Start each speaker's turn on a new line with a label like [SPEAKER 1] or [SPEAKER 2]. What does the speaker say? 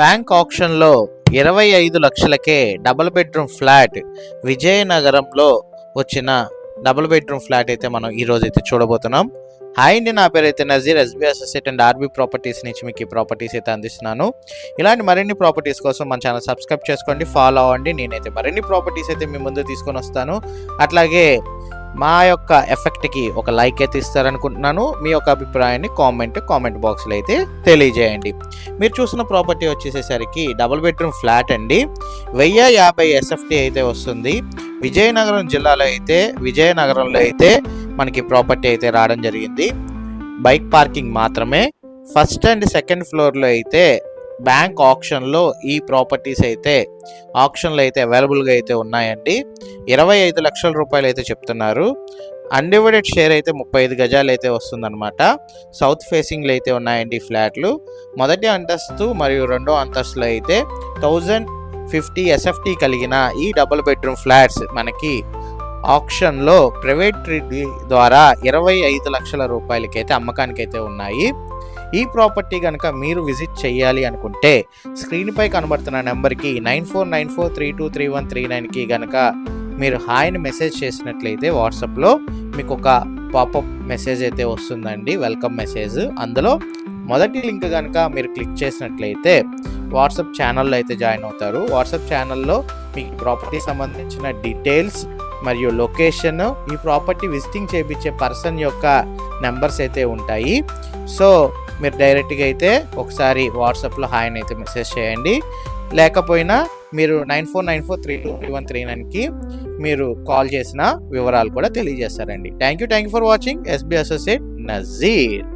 [SPEAKER 1] Bank ఆప్షన్లో ఇరవై ఐదు లక్షలకే డబుల్ బెడ్రూమ్ ఫ్లాట్ విజయనగరంలో వచ్చిన డబుల్ బెడ్రూమ్ ఫ్లాట్ అయితే మనం ఈరోజు అయితే చూడబోతున్నాం. హాయ్ అండి నా పేరు అయితే Nazeer SB associate and RB properties నుంచి మీకు ఈ ప్రాపర్టీస్ అయితే అందిస్తున్నాను. ఇలాంటి మరిన్ని ప్రాపర్టీస్ కోసం మన ఛానల్ సబ్స్క్రైబ్ చేసుకోండి ఫాలో అవ్వండి. నేనైతే మరిన్ని ప్రాపర్టీస్ అయితే మీ ముందు తీసుకొని వస్తాను. అట్లాగే మా యొక్క ఎఫెక్ట్కి ఒక లైక్ అయితే ఇస్తారనుకుంటున్నాను. మీ యొక్క అభిప్రాయాన్ని కామెంట్ కామెంట్ బాక్స్లో అయితే తెలియజేయండి. మీరు చూసిన ప్రాపర్టీ వచ్చేసేసరికి డబుల్ బెడ్రూమ్ ఫ్లాట్ అండి. వెయ్యి యాభై ఎస్ఎఫ్టీ అయితే వస్తుంది. విజయనగరం జిల్లాలో అయితే విజయనగరంలో అయితే మనకి ప్రాపర్టీ అయితే రావడం జరిగింది. బైక్ పార్కింగ్ మాత్రమే. ఫస్ట్ అండ్ సెకండ్ ఫ్లోర్లో అయితే బ్యాంక్ ఆప్షన్లో ఈ ప్రాపర్టీస్ అయితే ఆప్షన్లు అయితే అవైలబుల్గా అయితే ఉన్నాయండి. ఇరవై ఐదు లక్షల రూపాయలు అయితే చెప్తున్నారు. అన్డివైడెడ్ షేర్ అయితే ముప్పై ఐదు గజాలు అయితే వస్తుందన్నమాట. సౌత్ ఫేసింగ్లు అయితే ఉన్నాయండి ఫ్లాట్లు. మొదటి అంతస్తు మరియు రెండో అంతస్తులో అయితే థౌజండ్ ఫిఫ్టీ ఎస్ఎఫ్టీ కలిగిన ఈ డబుల్ బెడ్రూమ్ ఫ్లాట్స్ మనకి ఆప్షన్లో ప్రైవేట్ ద్వారా ఇరవై ఐదు లక్షల రూపాయలకైతే అమ్మకానికైతే ఉన్నాయి. ఈ ప్రాపర్టీ కనుక మీరు విజిట్ చేయాలి అనుకుంటే స్క్రీన్పై కనబడుతున్న నెంబర్కి nine four nine four three two three one three నైన్కి కనుక మీరు హాయ్ని మెసేజ్ చేసినట్లయితే వాట్సాప్లో మీకు ఒక పాపప్ మెసేజ్ అయితే వస్తుందండి వెల్కమ్ మెసేజ్. అందులో మొదటి లింక్ కనుక మీరు క్లిక్ చేసినట్లయితే వాట్సాప్ ఛానల్లో అయితే జాయిన్ అవుతారు. వాట్సాప్ ఛానల్లో మీకు ప్రాపర్టీ సంబంధించిన డీటెయిల్స్ మరియు లొకేషన్ ఈ ప్రాపర్టీ విజిటింగ్ చేయించే పర్సన్ యొక్క నెంబర్స్ అయితే ఉంటాయి. సో మీరు డైరెక్ట్గా అయితే ఒకసారి వాట్సాప్లో హాయ్ అయితే మెసేజ్ చేయండి. లేకపోయినా మీరు nine four nine four three two three one three నైన్కి మీరు కాల్ చేసిన వివరాలు కూడా తెలియజేస్తారండి. Thank you thank you for watching SB associate Nazeer